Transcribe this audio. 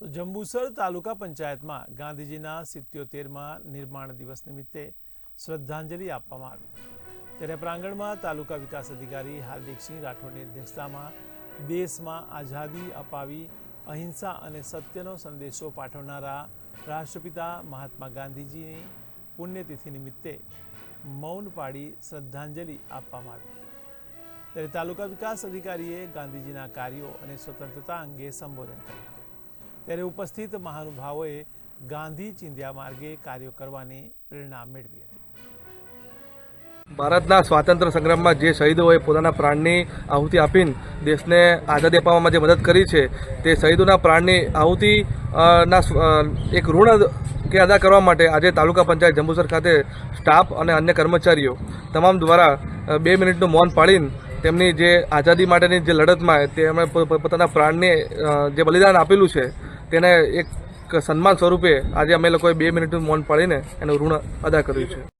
તો જંબુસર તાલુકા પંચાયતમાં ગાંધીજીના સિત્યોતેરમાં નિર્માણ દિવસ નિમિત્તે શ્રદ્ધાંજલિ આપવામાં આવી. ત્યારે પ્રાંગણમાં તાલુકા વિકાસ અધિકારી હાર્દિકસિંહ રાઠોડની અધ્યક્ષતામાં દેશમાં આઝાદી અપાવી, અહિંસા અને સત્યનો સંદેશો પાઠવનારા રાષ્ટ્રપિતા મહાત્મા ગાંધીજીની પુણ્યતિથિ નિમિત્તે મૌન પાડી શ્રદ્ધાંજલિ આપવામાં આવી. ત્યારે તાલુકા વિકાસ અધિકારીએ ગાંધીજીના કાર્યો અને સ્વતંત્રતા અંગે સંબોધન કર્યું. ત્યારે ઉપસ્થિત મહાનુભાવોએ ગાંધી ચિંધ્યા માર્ગે કાર્યો કરવાની પ્રેરણા મેળવી હતી. ભારતના સ્વાતંત્ર્ય સંગ્રામમાં જે શહીદોએ પોતાના પ્રાણની આહુતિ આપીને દેશને આઝાદી અપાવવામાં જે મદદ કરી છે, તે શહીદોના પ્રાણની આહુતિ ના એક ઋણ કે અદા કરવા માટે આજે તાલુકા પંચાયત જંબુસર ખાતે સ્ટાફ અને અન્ય કર્મચારીઓ તમામ દ્વારા બે મિનિટનું મૌન પાડીને તેમની જે આઝાદી માટેની જે લડતમાં તેમણે પોતાના પ્રાણને જે બલિદાન આપેલું છે તેને એક સન્માન સ્વરૂપે આજે અમે લોકોએ બે મિનિટનું મૌન પાડીને એનું ઋણ અદા કર્યું છે.